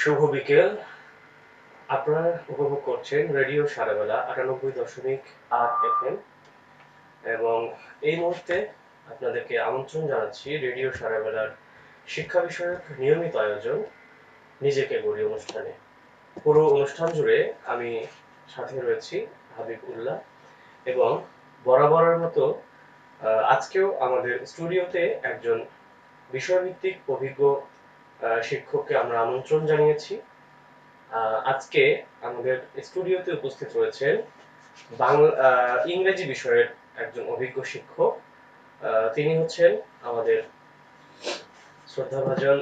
শুভ বিকেল। আপনারা উপভোগ করছেন রেডিও সারাবেলা আটানব্বই দশমিক আট এফএম। এবং এই মুহূর্তে আপনাদেরকে আমন্ত্রণ জানাচ্ছি রেডিও সারাবেলার শিক্ষা বিষয়ক নিয়মিত আয়োজন নিজেকে গড়ি অনুষ্ঠানে। পুরো অনুষ্ঠান জুড়ে আমি সাথে রয়েছি হাবিব উল্লাহ এবং বরাবরের মতো আজকেও আমাদের স্টুডিওতে একজন বিষয়ভিত্তিক অভিজ্ঞ শিক্ষককে আমরা আমন্ত্রণ জানিয়েছি। আজকে আমাদের স্টুডিওতে উপস্থিত রয়েছেন বাংলা ইংরেজি বিষয়ের একজন অভিজ্ঞ শিক্ষক। তিনি হচ্ছেন আমাদের শ্রদ্ধাভাজন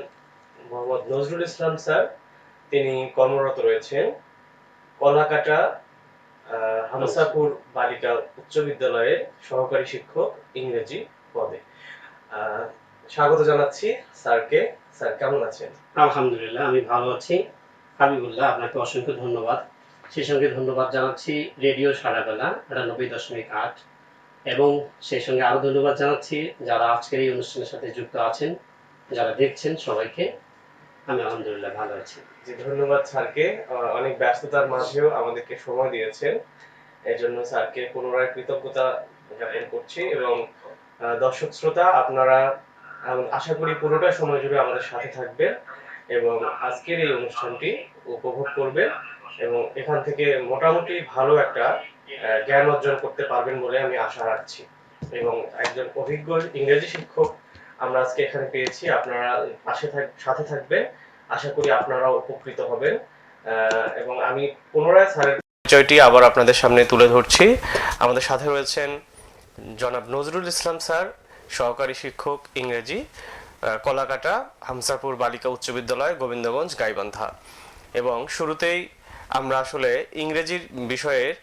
মোহাম্মদ নজরুল ইসলাম স্যার। তিনি কর্মরত রয়েছেন কলাকাটা হামসাপুর বালিকা উচ্চ বিদ্যালয়ের সহকারী শিক্ষক ইংরেজি পদে। স্বাগত জানাচ্ছি স্যারকে। স্যার কেমন আছেন? আলহামদুলিল্লাহ আমি ভালো আছি। হাবিবুল্লাহ আপনাকে অসংখ্য ধন্যবাদ। সেই সঙ্গে ধন্যবাদ জানাচ্ছি রেডিও সারাবেলা আটানব্বই দশমিক আট। এবং সেই সঙ্গে আরও ধন্যবাদ জানাচ্ছি যারা আজকের এই অনুষ্ঠানের সাথে যুক্ত আছেন যারা দেখছেন সবাইকে। আমি আলহামদুলিল্লাহ ভালো আছি। জি ধন্যবাদ স্যারকে। অনেক ব্যস্ততার মাঝেও আমাদেরকে সময় দিয়েছেন। এই জন্য স্যারকে পুনরায় কৃতজ্ঞতা জ্ঞাপন করছি এবং দর্শক শ্রোতা আপনারা আশা করি পুরোটা সময় জুড়ে আমাদের সাথে থাকবেন এবং আজকের এই অনুষ্ঠানটি উপভোগ করবেন এবং এখান থেকে মোটামুটি ভালো একটা জ্ঞান অর্জন করতে পারবেন বলে আমি আশা রাখছি। এবং একজন অভিজ্ঞ ইংরেজি শিক্ষক আমরা আজকে এখানে পেয়েছি, আপনারা পাশে সাথে থাকবেন। আশা করি আপনারাও উপকৃত হবেন। এবং আমি পুনরায় স্যারের পরিচয়টি আবার আপনাদের সামনে তুলে ধরছি। আমাদের সাথে রয়েছেন জনাব নজরুল ইসলাম স্যার সহকারী শিক্ষক ইংরেজি কলাকাটা হামসাপুর বালিকা উচ্চ বিদ্যালয়, গোবিন্দগঞ্জ, গাইবান্ধা। এবং শুরুতেই আমরা আসলে ইংরেজির বিষয়ের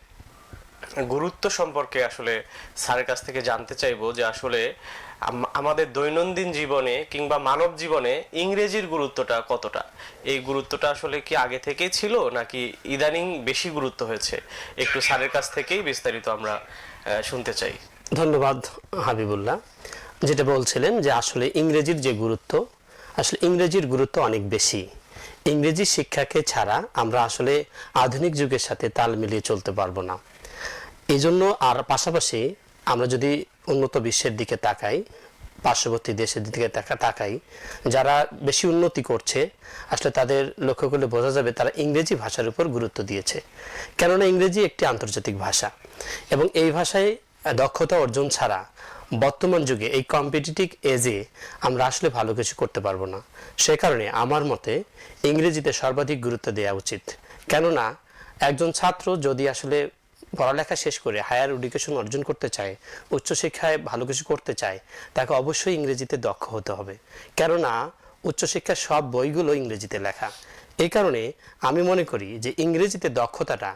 গুরুত্ব সম্পর্কে আসলে স্যারের কাছ থেকে জানতে চাইব যে আসলে আম- আমাদের দৈনন্দিন জীবনে কিংবা মানব জীবনে ইংরেজির গুরুত্বটা কতটা? এই গুরুত্বটা আসলে কি আগে থেকেই ছিল নাকি ইদানিং বেশি গুরুত্ব হয়েছে? একটু স্যারের কাছ থেকেই বিস্তারিত আমরা শুনতে চাই। ধন্যবাদ হাবিবুল্লাহ। যেটা বলছিলেন যে আসলে ইংরেজির যে গুরুত্ব, আসলে ইংরেজির গুরুত্ব অনেক বেশি। ইংরেজি শিক্ষাকে ছাড়া আমরা আসলে আধুনিক যুগের সাথে তাল মিলিয়ে চলতে পারব না। এই জন্য আর পাশাপাশি আমরা যদি উন্নত বিশ্বের দিকে তাকাই, পার্শ্ববর্তী দেশের দিকে তাকা, তাকাই, যারা বেশি উন্নতি করছে, আসলে তাদের লক্ষ্য করলে বোঝা যাবে তারা ইংরেজি ভাষার উপর গুরুত্ব দিয়েছে। কেননা ইংরেজি একটি আন্তর্জাতিক ভাষা এবং এই ভাষায় দক্ষতা অর্জন ছাড়া বর্তমান যুগে এই কম্পিটিটিভ এজে আমরা আসলে ভালো কিছু করতে পারব না। সে কারণে আমার মতে ইংরেজিতে সর্বাধিক গুরুত্ব দেওয়া উচিত। কেননা, একজন ছাত্র যদি আসলে পড়ালেখা শেষ করে হায়ার এডুকেশন অর্জন করতে চায়, উচ্চশিক্ষায় ভালো কিছু করতে চায়, তাকে অবশ্যই ইংরেজিতে দক্ষ হতে হবে। কেননা, উচ্চশিক্ষার সব বইগুলো ইংরেজিতে লেখা। এই কারণে আমি মনে করি যে ইংরেজিতে দক্ষতাটা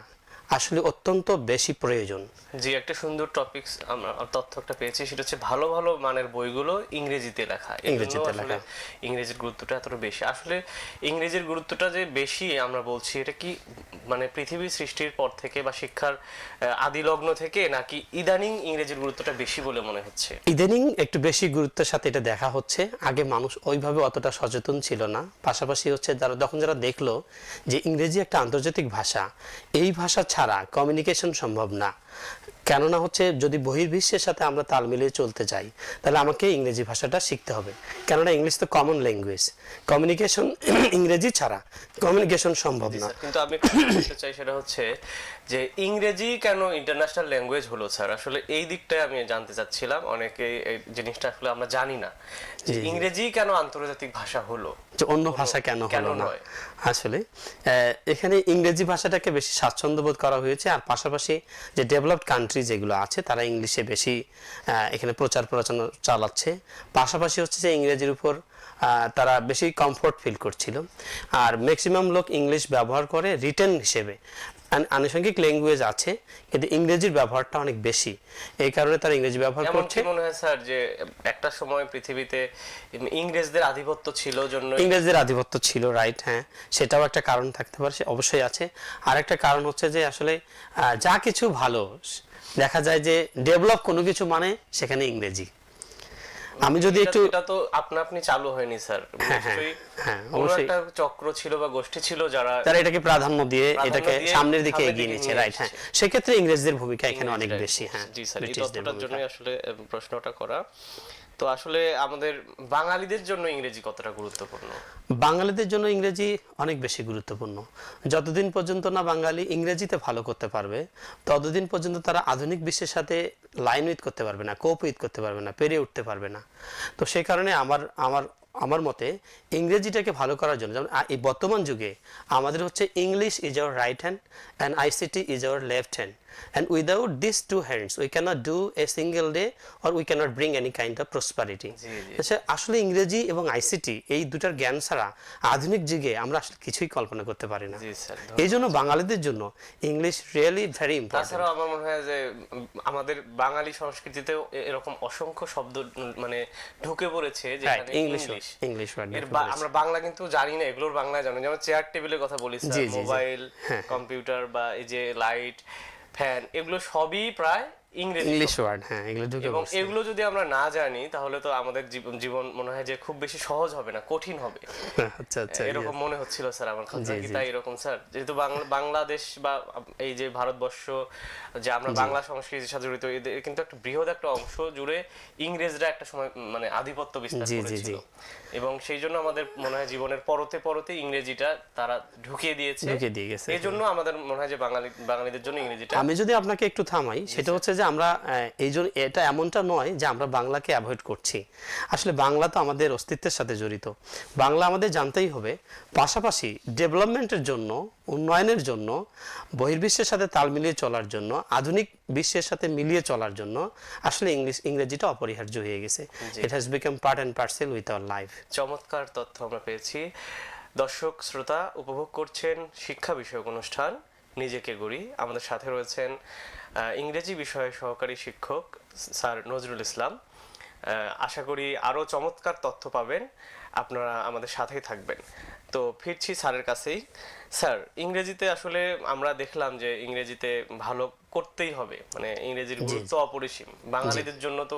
আসলে অত্যন্ত বেশি প্রয়োজন। জি একটা সুন্দর টপিক আমরা তথ্য একটা পেয়েছি। সেটা হচ্ছে ভালো ভালো মানের বইগুলো ইংরেজিতে লেখা। ইংরেজিতে লেখা। ইংরেজির গুরুত্বটা এতটা বেশি। আসলে ইংরেজির গুরুত্বটা যে বেশি আমরা বলছি এটা কি মানে পৃথিবী সৃষ্টির পর থেকে বা শিক্ষার আদি লগ্ন থেকে নাকি ইদানিং ইংরেজির গুরুত্বটা বেশি বলে মনে হচ্ছে? ইদানিং একটু বেশি গুরুত্বের সাথে এটা দেখা হচ্ছে। আগে মানুষ ওইভাবে অতটা সচেতন ছিল না। পাশাপাশি হচ্ছে যারা যখন যারা দেখল যে ইংরেজি একটা আন্তর্জাতিক ভাষা এই ভাষা ছাড়া কমিউনিকেশন সম্ভব না। কেননা হচ্ছে যদি বহির্বিশ্বের সাথে আমরা তাল মিলিয়ে চলতে চাই তাহলে আমাকে ইংরেজি ভাষাটা শিখতে হবে। কেননা ইংলিশ তো কমন ল্যাঙ্গুয়েজ কমিউনিকেশন ইংরেজি ছাড়া কমিউনিকেশন সম্ভব না। কিন্তু আমি বলতে চাই সেটা হচ্ছে যে ইংরেজি কেন ইন্টারন্যাশনাল ল্যাঙ্গুয়েজ হলো স্যার? আসলে এই দিকটাই আমি জানতে চাচ্ছিলাম। অনেকে এই জিনিসটা আসলে আমরা জানি না। যে ইংরেজি কেন আন্তর্জাতিক ভাষা হলো? যে অন্য ভাষা কেন কেন হলো না? আসলে আহ, এখানে ইংরেজি ভাষাটাকে বেশি স্বাচ্ছন্দ্য বোধ করা হয়েছে। আর পাশাপাশি যে ডেভেলপড কান্ট্রি যেগুলো আছে, তারা ইংলিশে বেশি এখানে প্রচার প্রচারণা চালাচ্ছে। পাশাপাশি হচ্ছে যে ইংরেজির উপর তারা বেশি কমফোর্ট ফিল করছিল। আর ম্যাক্সিমাম লোক ইংলিশ ব্যবহার করে রিটার্ন হিসেবে। আনুষঙ্গিক ল্যাঙ্গুয়েজ আছে কিন্তু ইংরেজির ব্যবহারটা অনেক বেশি। এই কারণে তারা ইংরেজি ব্যবহার করছে। মনে হয় স্যার যে একটা সময় পৃথিবীতে ইংরেজদের আধিপত্য ছিল জন্য ইংরেজদের আধিপত্য ছিল রাইট হ্যাঁ। সেটাও একটা কারণ থাকতে পারে অবশ্যই আছে। আর একটা কারণ হচ্ছে যে আসলে আহ, যা কিছু ভালো দেখা যায় যে ডেভেলপ কোনো কিছু মানে সেখানে ইংরেজি। আমি যদি একটু এটা তো আপনা আপনি চালু হয়নি স্যার। হ্যাঁ, হ্যাঁ, হ্যাঁ, অবশ্যই। একটা চক্র ছিল বা গোষ্ঠী ছিল যারা তারা এটাকে প্রাধান্য দিয়ে এটাকে সামনের দিকে এগিয়ে নিয়েছে রাইট হ্যাঁ। সেক্ষেত্রে ইংরেজদের ভূমিকা এখানে অনেক বেশি হ্যাঁ জি স্যার এই তথ্যটার জন্যই আসলে প্রশ্নটা করা। তো আসলে আমাদের বাঙালিদের জন্য ইংরেজি কতটা গুরুত্বপূর্ণ? বাঙালিদের জন্য ইংরেজি অনেক বেশি গুরুত্বপূর্ণ। যতদিন পর্যন্ত না বাঙালি ইংরেজিতে ভালো করতে পারবে, ততদিন পর্যন্ত তারা আধুনিক বিশ্বের সাথে লাইন উইথ করতে পারবে না কোপ উইথ করতে পারবে না পেরে উঠতে পারবে না। তো সেই কারণে আমার আমার আমার মতে ইংরেজিটাকে ভালো করার জন্য, যেমন এই বর্তমান যুগে আমাদের হচ্ছে English is our right hand and ICT is our left hand this two hands we cannot do a single day or we cannot bring any kind of prosperity জি, জি। আচ্ছা আসলে ইংরেজি এবং আইসিটি এই দুটার জ্ঞান ছাড়া আধুনিক যুগে আমরা আসলে কিছুই কল্পনা করতে পারি না। এই জন্য বাঙালিদের জন্য ইংলিশ রিয়েলি ভেরি ইম্পর্টেন্ট তাছাড়াও আমার মনে হয় যে আমাদের বাঙালি সংস্কৃতিতেও এরকম অসংখ্য শব্দ মানে ঢুকে পড়েছে যেখানে ইংলিশ ইংলিশ আমরা বাংলা কিন্তু জানি না এগুলোর বাংলা জানি যেমন চেয়ার টেবিলের কথা বলি। মোবাইল হ্যাঁ। কম্পিউটার বা এই যে লাইট ফ্যান এগুলো সবই প্রায় ইংরেজি ইংলিশ ওয়ার্ড হ্যাঁ এগুলো ঢুকে এবং এগুলো যদি আমরা না জানি তাহলে তো আমাদের জীবন মনে হয় যে খুব বেশি সহজ হবে না কঠিন হবে। আচ্ছা আচ্ছা এরকম মনে হচ্ছিল স্যার আমার কথা। কি তাই এরকম স্যার? যেহেতু বাংলাদেশ বা এই যে ভারতবর্ষ যে আমরা বাংলা সংস্কৃতির সাথে জড়িত এদের কিন্তু একটা বৃহৎ একটা অংশ জুড়ে ইংরেজরা একটা সময় মানে আধিপত্য বিস্তার করেছিল। এবং সেই জন্য আমাদের মনে হয় জীবনের পরতে পরতে ইংরেজিটা তারা ঢুকিয়ে দিয়েছে। ঢুকিয়ে দিয়ে গেছে। এই জন্য আমাদের মনে হয় যে বাঙালি বাঙালিদের জন্য ইংরেজিটা আমি যদি আপনাকে একটু থামাই সেটা হচ্ছে যে আমরা এই জন্য এটা এমনটা নয় যে আমরা বাংলাকে অ্যাভয়েড করছি। আসলে বাংলা তো আমাদের অস্তিত্বের সাথে জড়িত। বাংলা আমাদের জানতেই হবে পাশাপাশি ডেভেলপমেন্টের জন্য উন্নয়নের জন্য বহির্বিশ্বের সাথে তাল মিলিয়ে চলার জন্য আধুনিক বিশ্বের সাথে মিলিয়ে চলার জন্য আসলে ইংলিশ ইংরেজিটা অপরিহার্য হয়ে গেছে। It has become part and parcel with our life চমৎকার তথ্য আমরা পেয়েছি। দর্শক শ্রোতা উপভোগ করছেন শিক্ষা বিষয়ক অনুষ্ঠান নিজেকে গড়ি। আমাদের সাথে রয়েছেন ইংরেজি বিষয়ে সহকারী শিক্ষক স্যার নজরুল ইসলাম। আশা করি আরও চমৎকার তথ্য পাবেন। আপনারা আমাদের সাথেই থাকবেন। তো ফিরছি স্যারের কাছেই। স্যার ইংরেজিতে আসলে আমরা দেখলাম যে ইংরেজিতে ভালো করতেই হবে। মানে ইংরেজির গুরুত্ব অপরিসীম। বাঙালিদের জন্য তো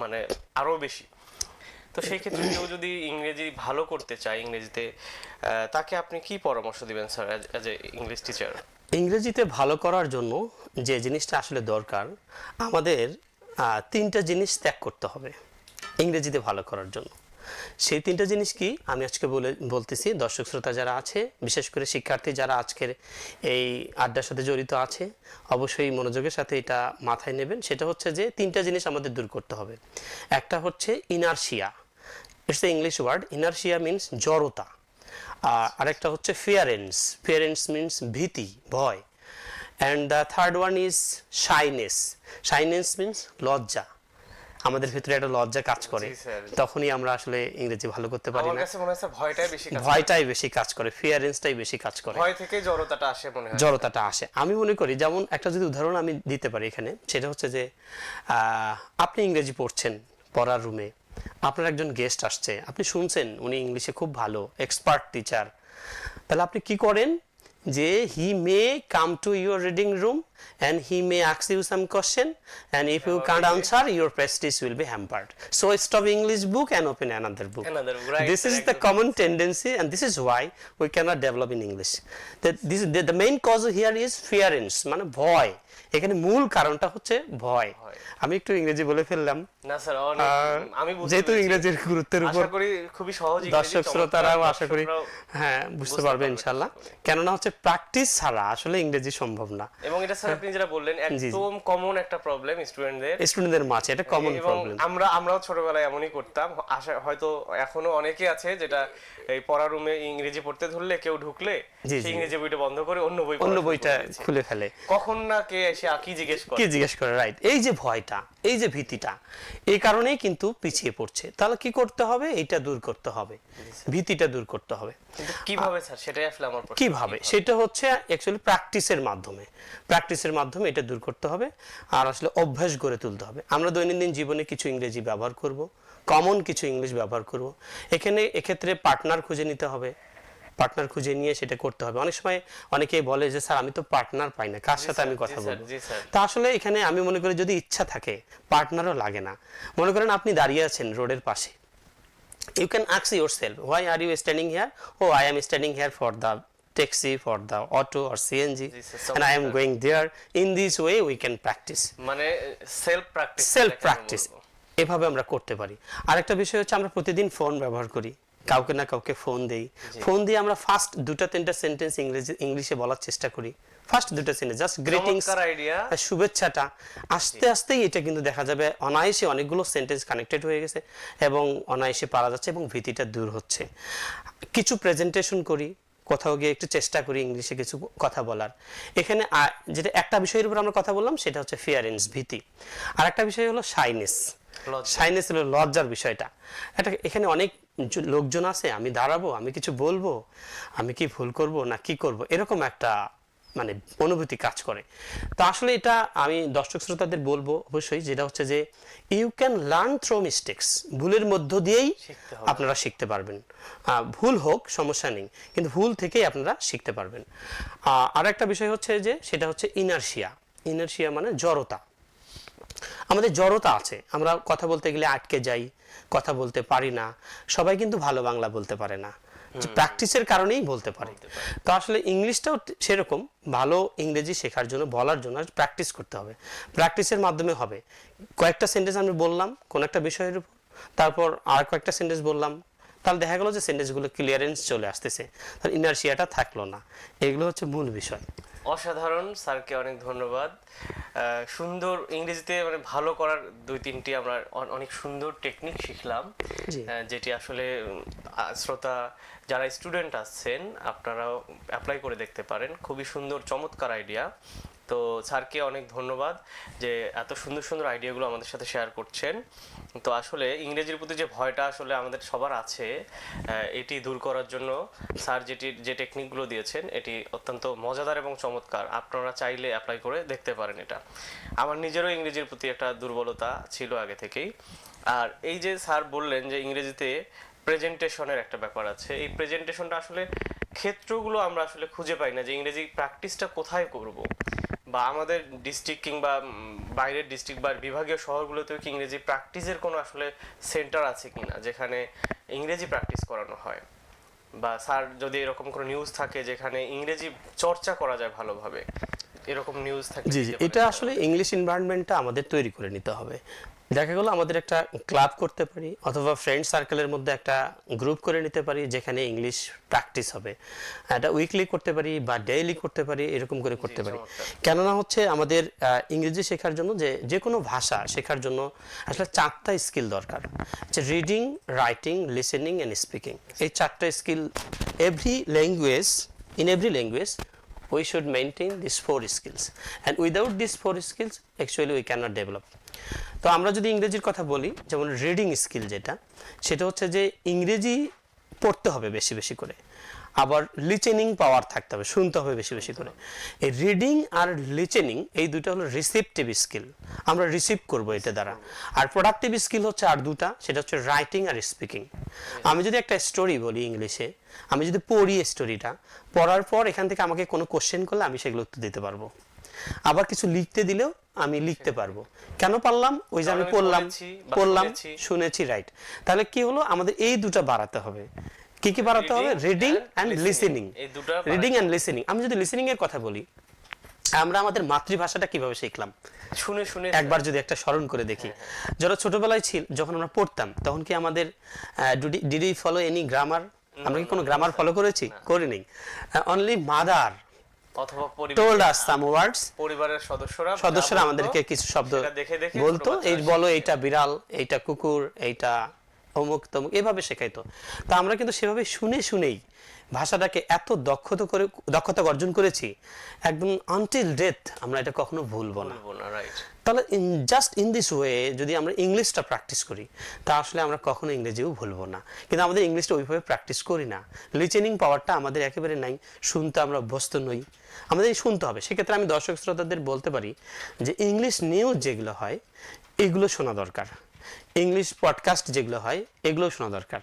মানে আরও বেশি। তো সেই ক্ষেত্রে কেউ যদি ইংরেজি ভালো করতে চায় ইংরেজিতে তাকে আপনি কি পরামর্শ দিবেন sir as a English teacher ইংরেজিতে ভালো করার জন্য যে জিনিসটা আসলে দরকার আমাদের তিনটা জিনিস ত্যাগ করতে হবে ইংরেজিতে ভালো করার জন্য। সেই তিনটা জিনিস কি আমি আজকে বলে, বলতেছি। দর্শক শ্রোতা যারা আছে, বিশেষ করে শিক্ষার্থী যারা আজকের এই আড্ডার সাথে জড়িত আছে, অবশ্যই মনোযোগের সাথে এটা মাথায় নেবেন। সেটা হচ্ছে যে তিনটা জিনিস আমাদের দূর করতে হবে। একটা হচ্ছে inertia. It's a English word inertia means জড়তা। আর আরেকটা হচ্ছে ফিয়ারেন্স ফিয়ারেন্স মিনস ভীতি, ভয়। And the third one is shyness shyness means লজ্জা। আমাদের ভিতরে একটা লজ্জা কাজ করে। তখনই আমরা আসলে ইংরেজি ভালো করতে পারি আমার না। কাছে মনে হয় ভয়টাই বেশি কাজ করে। ভয়টাই বেশি কাজ করে ফিয়ারেন্সটাই বেশি কাজ করে। ভয় থেকে জড়তাটা আসে মনে হয়। জড়তাটা আসে। আমি মনে করি যেমন একটা যদি উদাহরণ আমি দিতে পারি এখানে সেটা হচ্ছে যে আহ, আপনি ইংরেজি পড়ছেন পড়ার রুমে আপনার একজন গেস্ট আসছে আপনি শুনছেন উনি ইংলিশে খুব ভালো এক্সপার্ট টিচার তাহলে আপনি কি করেন? যে he may come to your reading room and he may আক্স you some question and if you can't answer your prestige will be hampered so stop English book and open another book Another book, right, this sir, is the একদম। common tendency and this is why we cannot develop in english that this the, the main cause here is fearance মানে ভয় এখানে মূল কারণটা হচ্ছে ভয়। আমি একটু ইংরেজি বলে ফেললাম। না স্যার আমি যেহেতু ইংরেজির গুরুত্বের উপর আশা করি খুবই সহজ দর্শক শ্রোতারাও আশা করি হ্যাঁ বুঝতে পারবে ইনশাল্লাহ কেননা হচ্ছে প্র্যাকটিস ছাড়া আসলে ইংরেজি সম্ভব না। এবং এটা স্যার আপনি যেটা বললেন একদম কমন একটা প্রবলেম স্টুডেন্টদের স্টুডেন্টদের মাঝে এটা কমন প্রবলেম আমরা আমরাও ছোটবেলায় এমনই করতাম। আশা হয়তো এখনও অনেকে আছে যেটা এই পড়া রুমে ইংরেজি পড়তে ধরলে কেউ ঢুকলে সেই ইংরেজি বইটা বন্ধ করে অন্য বই অন্য বইটা খুলে ফেলে। কখন না কে এসে কি জিজ্ঞেস করে? কি জিজ্ঞেস করে? রাইট এই যে ভয়টা এই যে ভীতিটা এই কারণেই কিন্তু পিছিয়ে পড়ছে। তাহলে কি করতে হবে? এটা দূর করতে হবে। ভীতিটা দূর করতে হবে। কীভাবে স্যার সেটাই আসলে আমার কীভাবে? সেটা হচ্ছে অ্যাকচুয়ালি প্র্যাকটিসের মাধ্যমে। প্র্যাকটিসের মাধ্যমে এটা দূর করতে হবে আর আসলে অভ্যাস গড়ে তুলতে হবে। আমরা দৈনন্দিন জীবনে কিছু ইংরেজি ব্যবহার করব কমন কিছু ইংলিশ ব্যবহার করব। এখানে এক্ষেত্রে পার্টনার খুঁজে নিতে হবে। পার্টনার খুঁজে নিয়ে সেটা করতে হবে। অনেক সময় অনেকেই বলে যে স্যার আমি তো পার্টনার পাই না কার সাথে আমি কথা বলব? তা আসলে এখানে আমি মনে করি যদি ইচ্ছা থাকে পার্টনারও লাগে না। মনে করেন আপনি দাঁড়িয়ে আছেন রোডের পাশে। You can ask yourself why are you standing here? Oh i am standing here for the taxi for the auto or cng is and i am going there. In this way we can practice. মানে self practice self practice এভাবে আমরা করতে পারি। আরেকটা বিষয় হচ্ছে আমরা প্রতিদিন ফোন ব্যবহার করি। কাউকে না কাউকে ফোন দেই। ফোন দিয়ে আমরা ফার্স্ট দুটো তিনটা সেন্টেন্স ইংরেজি ইংলিশে বলার চেষ্টা করি। ফার্স্ট দুটো সেন্টেন্স জাস্ট গ্রিটিংস শুভেচ্ছাটা। আস্তে আস্তেই এটা কিন্তু দেখা যাবে অনায়াসে অনেকগুলো সেন্টেন্স কানেক্টেড হয়ে গেছে এবং অনায়াসে পারা যাচ্ছে এবং ভীতিটা দূর হচ্ছে। কিছু প্রেজেন্টেশন করি কোথাও গিয়ে একটু চেষ্টা করি ইংলিশে কিছু কথা বলার। এখানে যেটা একটা বিষয়ের উপর আমরা কথা বললাম সেটা হচ্ছে ফিয়ারেন্স ভীতি। আর একটা বিষয় হলো শাইনেস শাইনেস হলো লজ্জার বিষয়টা। এটা এখানে অনেক লোকজন আছে আমি দাঁড়াবো আমি কিছু বলব আমি কি ভুল করব না কি করব এরকম একটা মানে অনুভূতি কাজ করে। তো আসলে এটা আমি দর্শক শ্রোতাদের বলব অবশ্যই যেটা হচ্ছে যে you can learn through mistakes ভুলের মধ্য দিয়েই আপনারা শিখতে পারবেন। ভুল হোক সমস্যা নেই কিন্তু ভুল থেকেই আপনারা শিখতে পারবেন। আর একটা বিষয় হচ্ছে যে সেটা হচ্ছে ইনার্শিয়া ইনার্শিয়া মানে জড়তা। আমাদের জড়তা আছে। আমরা কথা বলতে গেলে আটকে যাই কথা বলতে পারি না। সবাই কিন্তু ভালো বাংলা বলতে পারে না। প্র্যাকটিসের কারণেই বলতে পারে। তো আসলে ইংলিশটাও সেরকম ভালো ইংরেজি শেখার জন্য বলার জন্য প্র্যাকটিস করতে হবে। প্র্যাকটিসের মাধ্যমে হবে। কয়েকটা সেন্টেন্স আমি বললাম কোন একটা বিষয়ের উপর তারপর আর কয়েকটা সেন্টেন্স বললাম। তাহলে দেখা গেলো যে সেন্টেন্সগুলো ক্লিয়ারেন্স চলে আসতেছে। তাহলে ইনার্শিয়াটা থাকল না। এগুলো হচ্ছে মূল বিষয়। অসাধারণ স্যারকে অনেক ধন্যবাদ। সুন্দর ইংরেজিতে মানে ভালো করার দুই তিনটি আমরা অনেক সুন্দর টেকনিক শিখলাম যেটি আসলে শ্রোতা যারা স্টুডেন্ট আসছেন আপনারাও অ্যাপ্লাই করে দেখতে পারেন। খুবই সুন্দর চমৎকার আইডিয়া তো স্যারকে অনেক ধন্যবাদ যে এত সুন্দর সুন্দর আইডিয়াগুলো আমাদের সাথে শেয়ার করছেন। তো আসলে ইংরেজির প্রতি যে ভয়টা আসলে আমাদের সবার আছে এটি দূর করার জন্য স্যার যেটি, যে টেকনিকগুলো দিয়েছেন, এটি অত্যন্ত মজাদার এবং চমৎকার। আপনারা চাইলে অ্যাপ্লাই করে দেখতে পারেন এটা। আমার নিজেরও ইংরেজির প্রতি একটা দুর্বলতা ছিল আগে থেকেই। আর এই যে স্যার বললেন যে ইংরেজিতে প্রেজেন্টেশনের একটা ব্যাপার আছে, এই প্রেজেন্টেশনটা আসলে ক্ষেত্রগুলো আমরা আসলে খুঁজে পাই না যে ইংরেজি প্র্যাকটিসটা কোথায় করব। বা আমাদের ডিস্ট্রিক্ট কিংবা বাইরের ডিস্ট্রিক্ট বা বিভাগীয় শহরগুলোতেও কি ইংরেজি প্র্যাকটিসের কোনো আসলে সেন্টার আছে কি না যেখানে ইংরেজি প্র্যাকটিস করানো হয়? বা স্যার যদি এরকম কোনো নিউজ থাকে যেখানে ইংরেজি চর্চা করা যায় ভালোভাবে এরকম নিউজ থাকে জি জি এটা আসলে ইংলিশ এনভায়রনমেন্টটা আমাদের তৈরি করে নিতে হবে। দেখা গেলো আমাদের একটা ক্লাব করতে পারি অথবা ফ্রেন্ড সার্কেলের মধ্যে একটা গ্রুপ করে নিতে পারি যেখানে ইংলিশ প্র্যাকটিস হবে। এটা উইকলি করতে পারি বা ডেইলি করতে পারি এরকম করে করতে পারি। কেননা হচ্ছে আমাদের ইংরেজি শেখার জন্য যে যে কোনো ভাষা শেখার জন্য আসলে চারটা স্কিল দরকার। যে reading writing listening and speaking এই চারটা skill every language in every language we should maintain these four skills and without these four skills actually we cannot develop তো আমরা যদি ইংরেজির কথা বলি যেমন রিডিং স্কিল যেটা সেটা হচ্ছে যে ইংরেজি পড়তে হবে বেশি বেশি করে আবার লিচেনিং পাওয়ার থাকতে হবে শুনতে হবে বেশি বেশি করে। এই রিডিং আর লিচেনিং এই দুটো হলো রিসিপটিভ স্কিল আমরা রিসিভ করব এটা দ্বারা। আর প্রোডাক্টিভ স্কিল হচ্ছে আর দুটা সেটা হচ্ছে রাইটিং আর স্পিকিং আমি যদি একটা স্টোরি বলি ইংলিশে আমি যদি পড়ি স্টোরিটা পড়ার পর এখান থেকে আমাকে কোনো কোশ্চেন করলে আমি সেগুলো উত্তর দিতে পারব। আবার কিছু লিখতে দিলেও আমি লিখতে পারব। কেন পারলাম? ওই যে আমি পড়লাম পড়লাম শুনেছি। শুনেছি রাইট তাহলে কি হলো? আমাদের এই দুটা বাড়াতে হবে। কি কি বাড়াতে হবে? Reading and listening reading and listening আমি যদি লিসেনিং এর কথা বলি আমরা আমাদের মাতৃভাষাটা কীভাবে শিখলাম? শুনে শুনে। একবার যদি একটা স্মরণ করে দেখি। যারা ছোটবেলায় ছিল যখন আমরা পড়তাম তখন কি আমাদের ডিডি ফলো এনি গ্রামার আমরা কি কোনো গ্রামার ফলো করেছি? করিনি অনলি মাদার অথবা টোল্ড আস সাম ওয়ার্ডস পরিবারের সদস্যরা সদস্যরা আমাদেরকে কিছু শব্দ বলতো এই বলো এইটা বিড়াল এইটা কুকুর এইটা অমুক তমুক এভাবে শেখাইতো। তা আমরা কিন্তু সেভাবে শুনে শুনেই ভাষাটাকে এত দক্ষতা করে দক্ষতা অর্জন করেছি একদম আনটিল ডেথ আমরা এটা কখনো ভুলবো না। তাহলে in just in this way যদি আমরা ইংলিশটা প্র্যাকটিস করি তা আসলে আমরা কখনো ইংরেজিও ভুলবো না। কিন্তু আমাদের ইংলিশটা ওইভাবে প্র্যাকটিস করি না। লিচেনিং পাওয়ারটা আমাদের একেবারে নাই শুনতে আমরা অভ্যস্ত নই। আমাদের শুনতে হবে। সেক্ষেত্রে আমি দর্শক শ্রোতাদের বলতে পারি যে ইংলিশ নিউজ যেগুলো হয় এগুলো শোনা দরকার। ইংলিশ পডকাস্ট যেগুলো হয় এগুলো শোনা দরকার।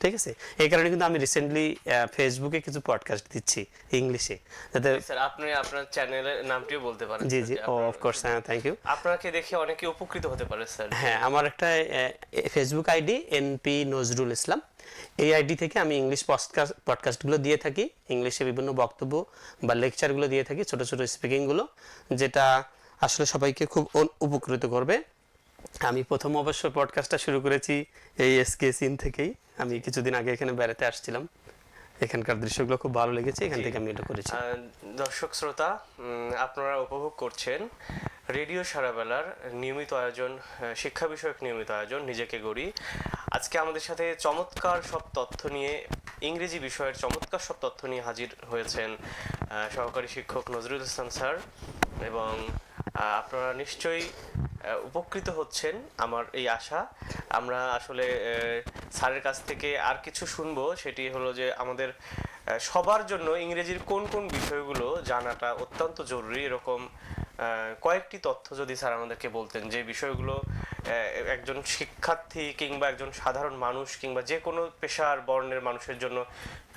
ঠিক আছে? এই কারণে কিন্তু আমি রিসেন্টলি ফেসবুকে কিছু পডকাস্ট দিচ্ছি ইংলিশে যাতে স্যার আপনি আপনার চ্যানেলের নামটিও বলতে পারেন জি জি। ও আপনার- অফকোর্স হ্যাঁ থ্যাংক ইউ আপনাকে দেখে অনেকে উপকৃত হতে পারে স্যার। হ্যাঁ আমার একটা Facebook ID NP Nazrul Islam. এই আইডি থেকে আমি ইংলিশ পডকাস্ট পডকাস্টগুলো দিয়ে থাকি ইংলিশে বিভিন্ন বক্তব্য বা লেকচারগুলো দিয়ে থাকি ছোট ছোট স্পিকিংগুলো যেটা আসলে সবাইকে খুব উপকৃত করবে। আমি প্রথম অবশ্য পডকাস্টটা শুরু করেছি এই এসকে সিন থেকেই। আমি কিছুদিন আগে এখানে বেড়াতে আসছিলাম। এখানকার দৃশ্যগুলো খুব ভালো লেগেছে এখান থেকে আমি এটা করেছি। দর্শক শ্রোতা আপনারা উপভোগ করছেন রেডিও সারাবেলার নিয়মিত আয়োজন শিক্ষা বিষয়ক নিয়মিত আয়োজন নিজেকে গড়ি। আজকে আমাদের সাথে চমৎকার সব তথ্য নিয়ে ইংরেজি বিষয়ের চমৎকার সব তথ্য নিয়ে হাজির হয়েছেন সহকারী শিক্ষক নজরুল ইসলাম স্যার এবং আপনারা নিশ্চয়ই উপকৃত হচ্ছেন আমার এই আশা। আমরা আসলে স্যারের কাছ থেকে আর কিছু শুনব। সেটি হলো যে আমাদের সবার জন্য ইংরেজির কোন কোন বিষয়গুলো জানাটা অত্যন্ত জরুরি, এরকম কয়েকটি তথ্য যদি স্যার আমাদেরকে বলতেন যে বিষয়গুলো একজন শিক্ষার্থী কিংবা একজন সাধারণ মানুষ কিংবা যে কোনো পেশার বর্ণের মানুষের জন্য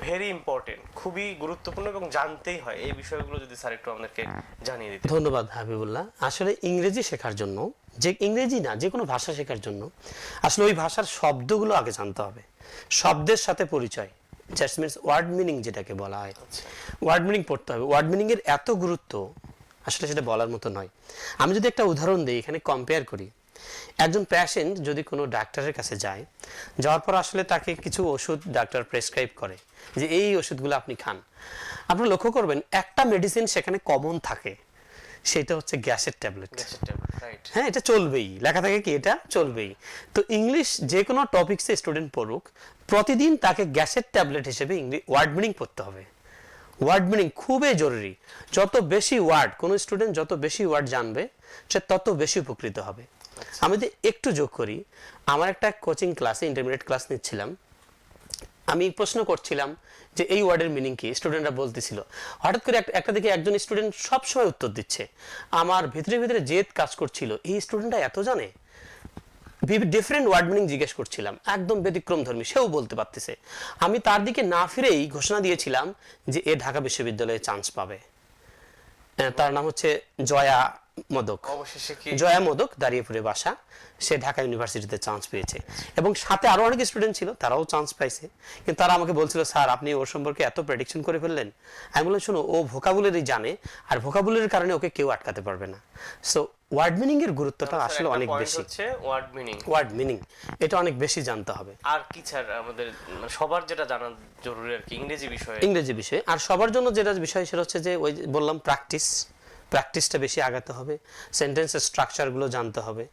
ভেরি ইম্পর্টেন্ট খুবই গুরুত্বপূর্ণ এবং জানতেই হয়। এই বিষয়গুলো যদি স্যার একটু আমাদেরকে জানিয়ে দিতে ধন্যবাদ হাবিবুল্লাহ। আসলে ইংরেজি শেখার জন্য যে ইংরেজি না যে কোনো ভাষা শেখার জন্য আসলে ওই ভাষার শব্দগুলো আগে জানতে হবে। শব্দের সাথে পরিচয় জাস্ট মিনস ওয়ার্ড মিনিং যেটাকে বলা হয়। ওয়ার্ড মিনিং পড়তে হবে। ওয়ার্ড মিনিং এর এত গুরুত্ব আসলে সেটা বলার মতো নয়। আমি যদি একটা উদাহরণ দিই এখানে কম্পেয়ার করি। একজন পেশেন্ট যদি কোনো ডাক্তারের কাছে যায় যাওয়ার পর আসলে তাকে কিছু ওষুধ ডাক্তার প্রেসক্রাইব করে যে এই ওষুধগুলো আপনি খান। আপনারা লক্ষ্য করবেন একটা মেডিসিন সেখানে কমন থাকে সেটা হচ্ছে গ্যাসের ট্যাবলেট হ্যাঁ এটা চলবেই। লেখা থাকে কি এটা চলবেই। তো ইংলিশ যে কোনো টপিক্সে স্টুডেন্ট পড়ুক প্রতিদিন তাকে গ্যাসের ট্যাবলেট হিসেবে ইংলিশ ওয়ার্ড মিনিং পড়তে হবে। ওয়ার্ড মিনিং খুবই জরুরি। যত বেশি ওয়ার্ড কোনো স্টুডেন্ট যত বেশি ওয়ার্ড জানবে সে তত বেশি উপকৃত হবে। আমি যদি একটু যোগ করি, আমার একটা কোচিং ক্লাসে ইন্টারমিডিয়েট ক্লাস নিচ্ছিলাম। আমি প্রশ্ন করছিলাম যে এই ওয়ার্ডের মিনিং কি? স্টুডেন্টরা বলতেছিল, হঠাৎ করে একটা- দিকে একজন স্টুডেন্ট সবসময় উত্তর দিচ্ছে। আমার ভিতরে ভিতরে জেদ কাজ করছিল। এই স্টুডেন্টরা এত জানে? ডিফারেন্ট ওয়ার্ড মিনিং জিজ্ঞেস করছিলাম। একদম ব্যতিক্রম ধর্মী সেও বলতে পারতেছে। আমি তার দিকে না ফিরেই ঘোষণা দিয়েছিলাম যে এ ঢাকা বিশ্ববিদ্যালয়ে চান্স পাবে। তার নাম হচ্ছে জয়া মদক। জয়া মোদক দাঁড়িয়েপুরে বাসা সে ঢাকা ইউনিভার্সিটিতে চান্স পেয়েছে। এবং সাথে আরও অনেক স্টুডেন্ট ছিল তারাও চান্স পাইছে। কিন্তু তারা আমাকে বলছিল স্যার আপনি ওর সম্পর্কে এত প্রেডিকশন করে ফেললেন। আমি বললাম শোনো ও ভোকাবুলারি জানে আর ভোকাবুলারির কারণে ওকে কেউ আটকাতে পারবে না। সো ওয়ার্ড মিনিং এর গুরুত্বটা আসলে অনেক বেশি। হচ্ছে ওয়ার্ড মিনিং ওয়ার্ড মিনিং এটা অনেক বেশি জানতে হবে। আর কি স্যার আমাদের মানে সবার যেটা জানা জরুরি আর কি ইংরেজি বিষয়ে। ইংরেজি বিষয়ে আর সবার জন্য যেটা বিষয় সেটা হচ্ছে যে ওই বললাম প্র্যাকটিস প্র্যাকটিসটা বেশি আগাতে হবে সেন্টেন্সের স্ট্রাকচারগুলো জানতে হবে।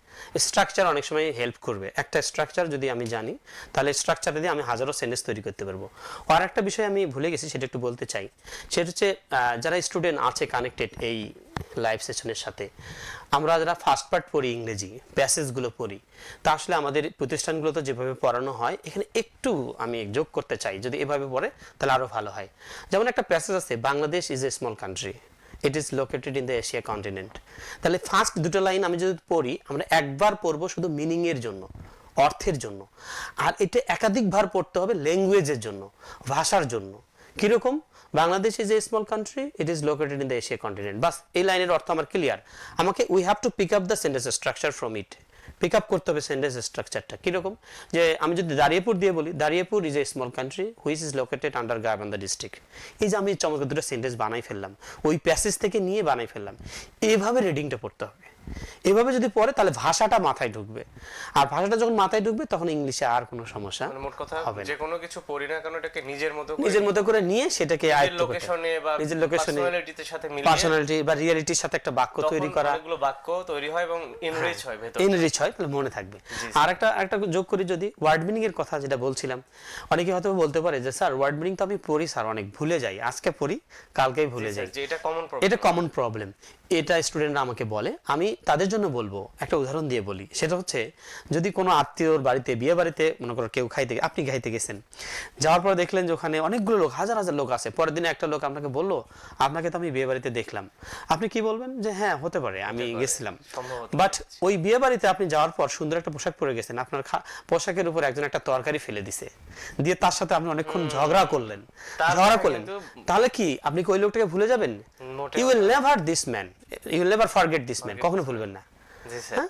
স্ট্রাকচার অনেক সময় হেল্প করবে। একটা স্ট্রাকচার যদি আমি জানি, তাহলে স্ট্রাকচার দিয়ে আমি হাজারো সেন্টেন্স তৈরি করতে পারব। আর একটা বিষয় আমি ভুলে গেছি, সেটা একটু বলতে চাই। সেটা হচ্ছে যারা স্টুডেন্ট আছে কানেক্টেড এই লাইভ সেশনের সাথে, আমরা যারা ফার্স্ট পার্ট পড়ি ইংরেজি প্যাসেজগুলো পড়ি, তা আসলে আমাদের প্রতিষ্ঠানগুলোতে যেভাবে পড়ানো হয়, এখানে একটু আমি যোগ করতে চাই। যদি এভাবে পড়ে, তাহলে আরও ভালো হয়। যেমন একটা প্যাসেজ আছে, Bangladesh is a small country it is located in the Asia continent তাহলে ফার্স্ট দুটো লাইন আমি যদি পড়ি, আমরা একবার পড়ব শুধু মিনিংয়ের জন্য, অর্থের জন্য। আর এটা একাধিকবার পড়তে হবে ল্যাঙ্গুয়েজের জন্য, ভাষার জন্য। কীরকম? Bangladesh is a small country it is located in the Asia continent বাস, এই লাইনের অর্থ আমার ক্লিয়ার আমাকে we have to pick up the sentence structure from it pick up করতে হবে সেন্টেন্স স্ট্রাকচারটা কীরকম? যে আমি যদি দাঁড়িয়েপুর দিয়ে বলি, Dariyapur is a small country which is located under Gaibandha district এই যে আমি চমৎকার দুটো সেন্টেন্স বানাই ফেললাম, ওই প্যাসেজ থেকে নিয়ে বানাই ফেললাম এইভাবে রিডিংটা পড়তে হবে। এভাবে যদি পড়ে তাহলে ভাষাটা মাথায় ঢুকবে। আর ভাষাটা যখন মাথায় ঢুকবে তখন ইংলিশে আর কোনো সমস্যা মানে মোট কথা হবে যে কোনো কিছু পড়ি না কেন এটাকে নিজের মতো করে নিজের মতো করে নিয়ে সেটাকে আয়ত্ত করতে লোকেশনে বা নিজের লোকেশনে পার্সোনালিটিতে সাথে মিলিয়ে পার্সোনালিটি বা রিয়েলিটির সাথে একটা বাক্য তৈরি করা। অনেকগুলো বাক্য তৈরি হয় এবং ইনরিচ হয় ভেতর ইনরিচ হয় তাহলে মনে থাকবে। আর একটা একটা যোগ করি যদি ওয়ার্ড মিনিং এর কথা যেটা বলছিলাম। অনেকে হয়তো বলতে পারে যে স্যার ওয়ার্ড মিনিং তো আমি পড়ি স্যার অনেক ভুলে যাই। আজকে পড়ি কালকেই ভুলে যাই। এটা কমন এটা কমন প্রবলেম এটা স্টুডেন্টরা আমাকে বলে আমি তাদের জন্য বলব একটা উদাহরণ দিয়ে বলি। সেটা হচ্ছে যদি কোনো আত্মীয়র বাড়িতে বিয়ে বাড়িতে মনে করো কেউ খাইতে আপনি খাইতে গেছেন যাওয়ার পর দেখলেন যে ওখানে অনেকগুলো লোক হাজার হাজার লোক আছে। পরের দিনে একটা লোক আপনাকে বলল আপনাকে তো আমি বিয়ে বাড়িতে দেখলাম। আপনি কি বলবেন? যে হ্যাঁ হতে পারে আমি গেছিলাম। বাট ওই বিয়ে বাড়িতে আপনি যাওয়ার পর সুন্দর একটা পোশাক পরে গেছেন। আপনার পোশাকের উপর একজন একটা তরকারি ফেলে দিছে। দিয়ে তার সাথে আপনি অনেকক্ষণ ঝগড়া করলেন। ঝগড়া করলেন। তাহলে কি আপনি কি ওই লোকটাকে ভুলে যাবেন? You will never this man you never forget this man কখনো ভুলবেন না। হ্যাঁ?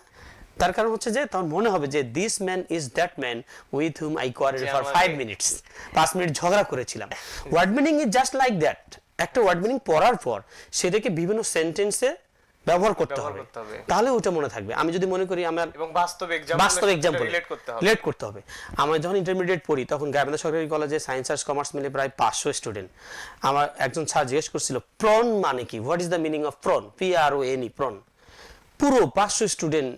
তার কারণ হচ্ছে যে তখন মনে হবে যে this man is that man with whom I quarrel for five minutes পাঁচ মিনিট ঝগড়া করেছিলাম। Word meaning is just like that একটা ওয়ার্ড মিনিং পড়ার পর সেটাকে বিভিন্ন সেন্টেন্সে ব্যবহার করতে হবে। তাহলে ওটা মনে থাকবে। আমি যদি মনে করি আমার এবং বাস্তব এক্সাম্পল বাস্তব এক্সাম্পল রিলেট করতে হবে। রিলেট করতে হবে। আমার যখন ইন্টারমিডিয়েট পড়ি তখন গাইবান্ধা সরকারি কলেজে সায়েন্স আর্টস কমার্স মিলে প্রায় পাঁচশো স্টুডেন্ট আমার একজন স্যার জিজ্ঞেস করছিল প্রন মানে কি? What is the meaning of prone P R O N E prone পুরো পাঁচশো স্টুডেন্ট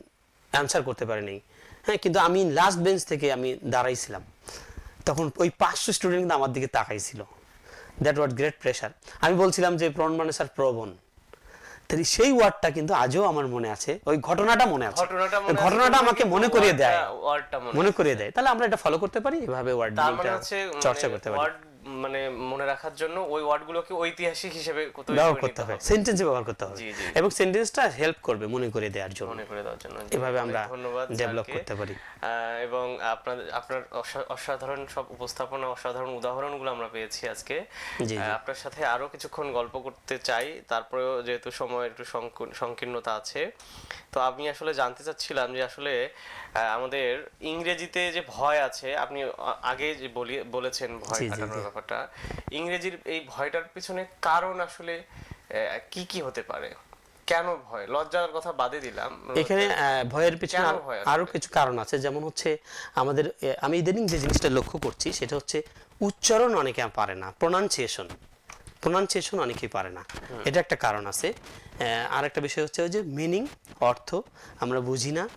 অ্যান্সার করতে পারেনি। হ্যাঁ কিন্তু আমি লাস্ট বেঞ্চ থেকে আমি দাঁড়াইছিলাম। তখন ওই পাঁচশো স্টুডেন্ট কিন্তু আমার দিকে তাকাইছিল। দ্যাট ওয়াট গ্রেট প্রেশার আমি বলছিলাম যে প্রণ মানে স্যার প্রবণ। তাহলে সেই ওয়ার্ডটা কিন্তু আজও আমার মনে আছে। ওই ঘটনাটা মনে আছে। ঘটনাটা মনে আমাকে মনে করিয়ে দেয়। মনে মনে করিয়ে দেয়। তাহলে আমরা এটা ফলো করতে পারি? এভাবে ওয়ার্ড মানে চর্চা করতে পারি। মানে মনে রাখার জন্য ওই ওয়ার্ডগুলোকে ঐতিহাসিক হিসেবে ব্যবহার করতে হবে। সেন্টেন্সে ব্যবহার করতে হবে। এবং সেন্টেন্সটা হেল্প করবে মনে করে দেওয়ার জন্য। মনে করে দেওয়ার জন্য। এভাবে আমরা ধন্যবাদ ডেভেলপ করতে পারি। এবং আপনাদের আপনার অসাধারণ সব উপস্থাপনা অসাধারণ উদাহরণগুলো আমরা পেয়েছি আজকে। আপনার সাথে আরও কিছুক্ষণ গল্প করতে চাই। তারপরেও যেহেতু সময় একটু সংকীর্ণ- সংকীর্ণতা আছে। তো আমি আসলে জানতে চাচ্ছিলাম যে আসলে আমাদের ইংরেজিতে যে ভয় আছে আপনি আগে যে বলি বলেছেন ভয় কাটানোর। ব্যাপারটা। ইংরেজির এই ভয়টার পিছনে কারণ আসলে কি কি হতে পারে? কেন ভয়? লজ্জার কথা বাদে দিলাম। এখানে ভয়ের পিছনে? আরও কিছু কারণ আছে। যেমন হচ্ছে আমাদের আমি ইদানিং যে জিনিসটা লক্ষ্য করছি সেটা হচ্ছে উচ্চারণ অনেকে পারে না প্রোনাউন্সিয়েশন। প্রোনাউন্সিয়েশন অনেকেই পারে না। এটা একটা কারণ আছে। আর একটা বিষয় হচ্ছে যে মিনিং অর্থ, আমরা বুঝি না।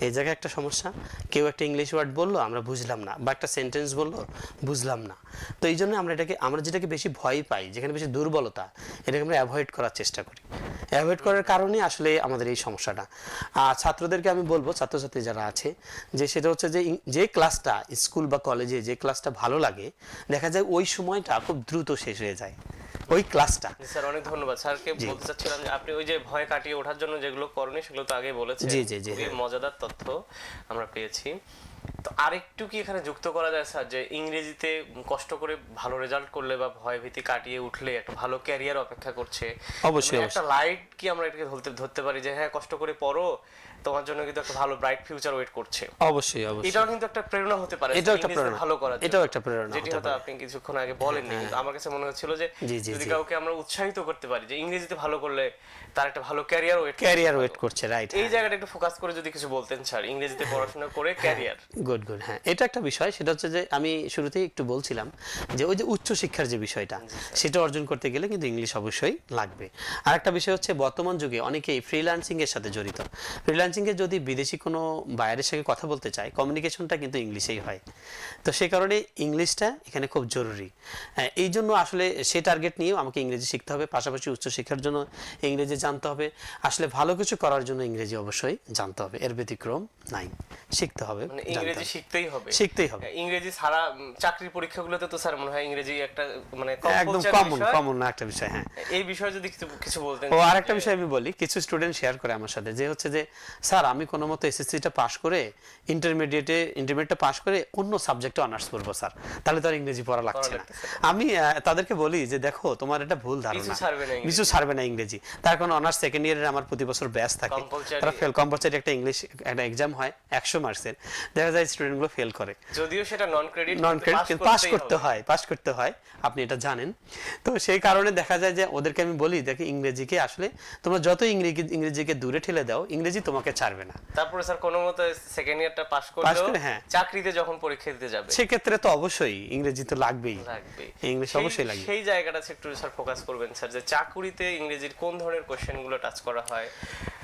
এই জায়গায় একটা সমস্যা। কেউ একটা ইংলিশ ওয়ার্ড বলল, আমরা বুঝলাম না। বা একটা সেন্টেন্স বলল, বুঝলাম না। তো এই জন্য আমরা এটাকে, আমরা যেটাকে বেশি ভয় পাই, যেখানে বেশি দুর্বলতা, এটাকে আমরা অ্যাভয়েড করার চেষ্টা করি। অ্যাভয়েড করার কারণে আসলে আমাদের এই সমস্যাটা। আর ছাত্রদেরকে আমি বলব, ছাত্রছাত্রী যারা আছে, যে সেটা হচ্ছে যে যে ক্লাসটা স্কুল বা কলেজে যে ক্লাসটা ভালো লাগে, দেখা যায় ওই সময়টা খুব দ্রুত শেষ হয়ে যায়। ওই ক্লাসটা স্যার অনেক ধন্যবাদ। স্যারকে বলতে চাচ্ছিলাম যে আপনি ওই যে ভয় কাটিয়ে ওঠার জন্য যেগুলো করণীয় সেগুলো তো আগে বলেছেন। জি, জি, জি, হ্যাঁ। মজাদার তথ্য আমরা পেয়েছি। তো আরেকটু কি এখানে যুক্ত করা যায় স্যার যে ইংরেজিতে কষ্ট করে ভালো রেজাল্ট করলে বা ভয় ভীতি কাটিয়ে উঠলে একটা ভালো ক্যারিয়ার অপেক্ষা করছে? অবশ্যই, মানে একটা লাইট কি আমরা এটাকে ধরতে ধরতে পারি যে হ্যাঁ কষ্ট করে পড়ো তোমার জন্য কিন্তু একটা ভালো ব্রাইট ফিউচার ওয়েট করছে। অবশ্যই অবশ্যই। এটাও কিন্তু একটা প্রেরণা হতে পারে এটাও একটা প্রেরণা। ভালো করার। এটাও একটা প্রেরণা যেটি হয়তো আপনি কিছুক্ষণ আগে বলেননি কিন্তু আমার কাছে মনে হচ্ছিল যে যদি কাউকে আমরা উৎসাহিত করতে পারি যে ইংরেজিতে ভালো করলে তার একটা ভালো ক্যারিয়ার ওয়েট ক্যারিয়ার ওয়েট করছে রাইট এই জায়গাটা একটু ফোকাস করে যদি কিছু বলতেন স্যার ইংরেজিতে পড়াশোনা করে ক্যারিয়ার গুড গুড হ্যাঁ। এটা একটা বিষয় সেটা হচ্ছে যে আমি শুরুতেই একটু বলছিলাম যে ওই যে উচ্চ শিক্ষার যে বিষয়টা সেটা অর্জন করতে গেলে কিন্তু ইংলিশ অবশ্যই লাগবে। আর একটা বিষয় হচ্ছে বর্তমান যুগে অনেকেই ফ্রিল্যান্সিং এর সাথে জড়িত। ফ্রিল্যান্সিং এ যদি বিদেশি কোনো বাইরের সঙ্গে কথা বলতে চায় কমিউনিকেশনটা কিন্তু ইংলিশেই হয়। তো সে কারণে ইংলিশটা এখানে খুব জরুরি। হ্যাঁ, এই জন্য আসলে সে টার্গেট নিয়েও আমাকে ইংরেজি শিখতে হবে পাশাপাশি উচ্চশিক্ষার জন্য ইংরেজি জানতে হবে। আসলে ভালো কিছু করার জন্য ইংরেজি অবশ্যই জানতে হবে এর ব্যতিক্রম নাই। শিখতে হবে মানে ইংরেজি শিখতেই হবে। শিখতেই হবে। ইংরেজি ছাড়া উম, চাকরির পরীক্ষাগুলোতে তো স্যার মনে হয় ইংরেজি একটা মানে একদম কমন বিষয়। কমন একটা বিষয় হ্যাঁ। এই বিষয়ে যদি কিছু কিছু বলতেন। ও আরেকটা বিষয় আমি বলি কিছু স্টুডেন্ট শেয়ার করে আমার সাথে যে হচ্ছে যে স্যার আমি কোনো মতো এসএসসিটা পাশ করে ইন্টারমিডিয়েটে ইন্টারমিডিয়েটটা পাশ করে অন্য সাবজেক্টে অনার্স পড়ব স্যার। তাহলে তো আর ইংরেজি পড়া লাগছে না। আমি তাদেরকে বলি যে দেখো তোমার এটা ভুল ধারণা। কিছু ছাড়বে না ইংরেজি। তার কারণ অনার্স সেকেন্ড ইয়ারের আমার প্রতি বছর ব্যাচ থাকে। তারা ফেল কম্পালসারি একটা ইংলিশ একটা এক্সাম হয় একশো মার্কসের দেখা যায় স্টুডেন্টগুলো ফেল করে। যদিও সেটা non credit non credit pass করতে হয় পাস করতে হয়। আপনি এটা জানেন। তো সেই কারণে দেখা যায় যে ওদেরকে আমি বলি দেখি ইংরেজিকে আসলে তোমরা যত ইংরেজি ইংরেজিকে দূরে ঠেলে দাও ইংরেজি তোমাকে ছাড়বে না। তারপরে স্যার কোনো মতো সেকেন্ড ইয়ারটা পাস করল হ্যাঁ। চাকরিতে যখন পরীক্ষা দিতে যাবে। সেক্ষেত্রে তো অবশ্যই ইংরেজি তো লাগবেই। লাগবে ইংলিশ অবশ্যই লাগবে। সেই জায়গাটা একটু স্যার ফোকাস করবেন স্যার যে চাকুরিতে ইংরেজির কোন ধরনের কোশ্চেনগুলো টাচ করা হয়।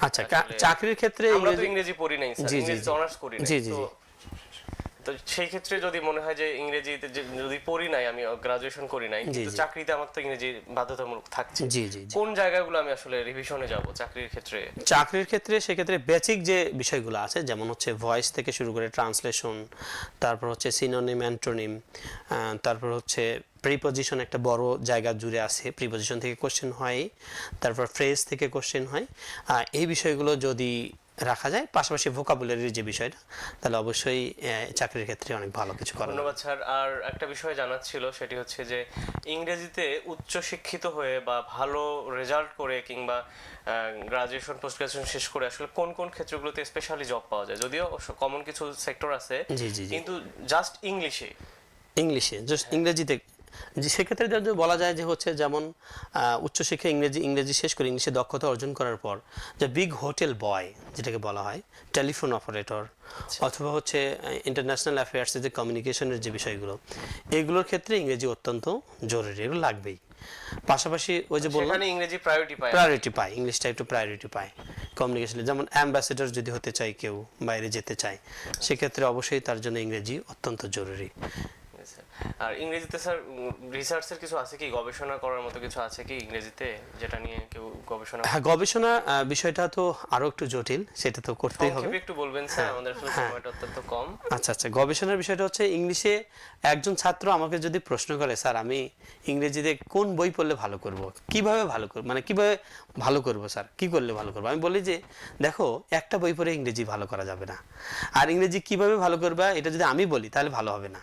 আচ্ছা চাকরির ক্ষেত্রে আমরা তো ইংরেজি পড়ি নাই স্যার। ইংরেজি অনার্স করি জি, তো। তো সেই ক্ষেত্রে যদি মনে হয় যে ইংরেজিতে যদি পড়ি নাই আমি গ্রাজুয়েশন করি নাই কিন্তু চাকরিতে আমার তো ইংরেজি বাধ্যতামূলক থাকছে। জি জি কোন জায়গাগুলো আমি আসলে রিভিশনে যাব চাকরির ক্ষেত্রে? চাকরির ক্ষেত্রে সেক্ষেত্রে বেসিক যে বিষয়গুলো আছে যেমন হচ্ছে ভয়েস থেকে শুরু করে ট্রান্সলেশন তারপর হচ্ছে সিনোনিম অ্যান্টোনিম তারপর হচ্ছে প্রিপজিশন একটা বড় জায়গা জুড়ে আছে। প্রিপোজিশন থেকে কোশ্চেন হয় তারপর ফ্রেজ থেকে কোশ্চেন হয়। এই বিষয়গুলো যদি রাখা যায়। পাশাপাশি ভোকাবুলারির যে বিষয়টা তাহলে অবশ্যই চাকরির ক্ষেত্রে অনেক ভালো কিছু করা ধন্যবাদ স্যার। আর একটা বিষয় জানার ছিল সেটি হচ্ছে যে ইংরেজিতে উচ্চ শিক্ষিত হয়ে বা ভালো রেজাল্ট করে কিংবা গ্রাজুয়েশন পোস্ট গ্রাজুয়েশন শেষ করে আসলে কোন কোন ক্ষেত্রগুলোতে স্পেশালি জব পাওয়া যায়? যদিও কমন কিছু সেক্টর আছে। কিন্তু জাস্ট ইংলিশে ইংলিশে জাস্ট ইংরেজিতে যে সেক্ষেত্রে যদি বলা যায় যে হচ্ছে যেমন উচ্চশিক্ষা ইংরেজি ইংরেজি শেষ করে ইংলিশে দক্ষতা অর্জন করার পর যে বিগ হোটেল বয় যেটাকে বলা হয় টেলিফোন অপারেটর অথবা হচ্ছে ইন্টারন্যাশনাল অ্যাফেয়ার্সের যে কমিউনিকেশনের যে বিষয়গুলো এগুলোর ক্ষেত্রে ইংরেজি অত্যন্ত জরুরি এগুলো লাগবেই। পাশাপাশি ওই যে বললাম ইংরেজি প্রায়োরিটি পায়। প্রায়োরিটি পায় ইংলিশটা একটু প্রায়োরিটি পায়। কমিউনিকেশনে যেমন অ্যাম্বাসেডর যদি হতে চায় কেউ বাইরে যেতে চায় সেক্ষেত্রে অবশ্যই তার জন্য ইংরেজি অত্যন্ত জরুরি. আর ইংরেজিতে স্যার রিসার্চের কিছু আছে কি? গবেষণা করার মতো কিছু আছে কি ইংরেজিতে যেটা নিয়ে কেউ গবেষণা হ্যাঁ গবেষণা বিষয়টা তো আরও একটু জটিল সেটা তো করতেই হবে। একটু বলবেন স্যার আমাদের আসলে সময়টা অত্যন্ত কম। আচ্ছা আচ্ছা গবেষণার বিষয়টা হচ্ছে ইংলিশে একজন ছাত্র আমাকে যদি প্রশ্ন করে স্যার আমি ইংরেজিতে কোন বই পড়লে ভালো করব? কীভাবে ভালো করব মানে কীভাবে ভালো করব স্যার? কি করলে ভালো করব? আমি বলি যে দেখো একটা বই পড়ে ইংরেজি ভালো করা যাবে না। আর ইংরেজি কীভাবে ভালো করবা এটা যদি আমি বলি তাহলে ভালো হবে না।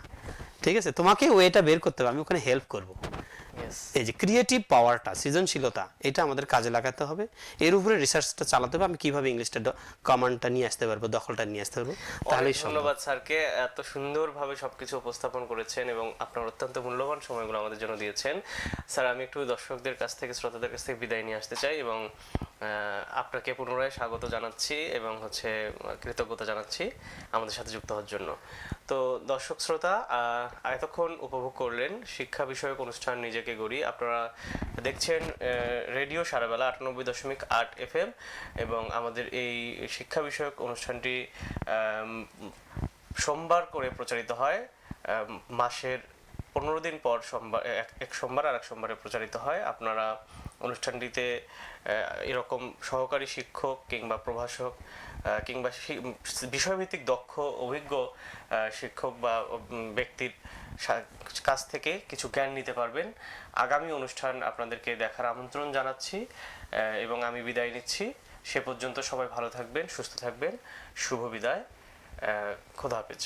ঠিক আছে? তোমাকে ওয়েটা বের করতে হবে আমি ওখানে হেল্প করব। এই যে ক্রিয়েটিভ পাওয়ারটা সৃজনশীলতা এটা আমাদের কাজে লাগাতে হবে। এর উপরে রিসার্চটা চালাতে হবে আমি কীভাবে ইংলিশটা কমান্ডটা নিয়ে আসতে পারব দখলটা নিয়ে আসতে পারব তাহলে ধন্যবাদ স্যারকে এত সুন্দরভাবে সবকিছু উপস্থাপন করেছেন এবং আপনার অত্যন্ত মূল্যবান সময়গুলো আমাদের জন্য দিয়েছেন। স্যার আমি একটু দর্শকদের কাছ থেকে শ্রোতাদের কাছ থেকে বিদায় নিয়ে আসতে চাই এবং আপনাকে পুনরায় স্বাগত জানাচ্ছি এবং হচ্ছে কৃতজ্ঞতা জানাচ্ছি আমাদের সাথে যুক্ত হওয়ার জন্য। তো দর্শক শ্রোতা এতক্ষণ উপভোগ করলেন শিক্ষা বিষয়ক অনুষ্ঠান নিজেকে গড়ি। আপনারা দেখছেন রেডিও সারাবেলা আটানব্বই দশমিক আট এফ এবং আমাদের এই শিক্ষা বিষয়ক অনুষ্ঠানটি সোমবার করে প্রচারিত হয়। মাসের পনেরো দিন পর সোমবার এক- সোমবার আর এক সোমবারে প্রচারিত হয়। আপনারা অনুষ্ঠানটিতে এরকম সহকারী শিক্ষক কিংবা প্রভাষক কিংবা বিষয়ভিত্তিক দক্ষ, অভিজ্ঞ শিক্ষক বা ব্যক্তির কাছ থেকে কিছু জ্ঞান নিতে পারবেন। আগামী অনুষ্ঠান আপনাদেরকে দেখার আমন্ত্রণ জানাচ্ছি এবং আমি বিদায় নিচ্ছি। সে পর্যন্ত সবাই ভালো থাকবেন, সুস্থ থাকবেন। শুভ বিদায়। খোদা হাফেজ।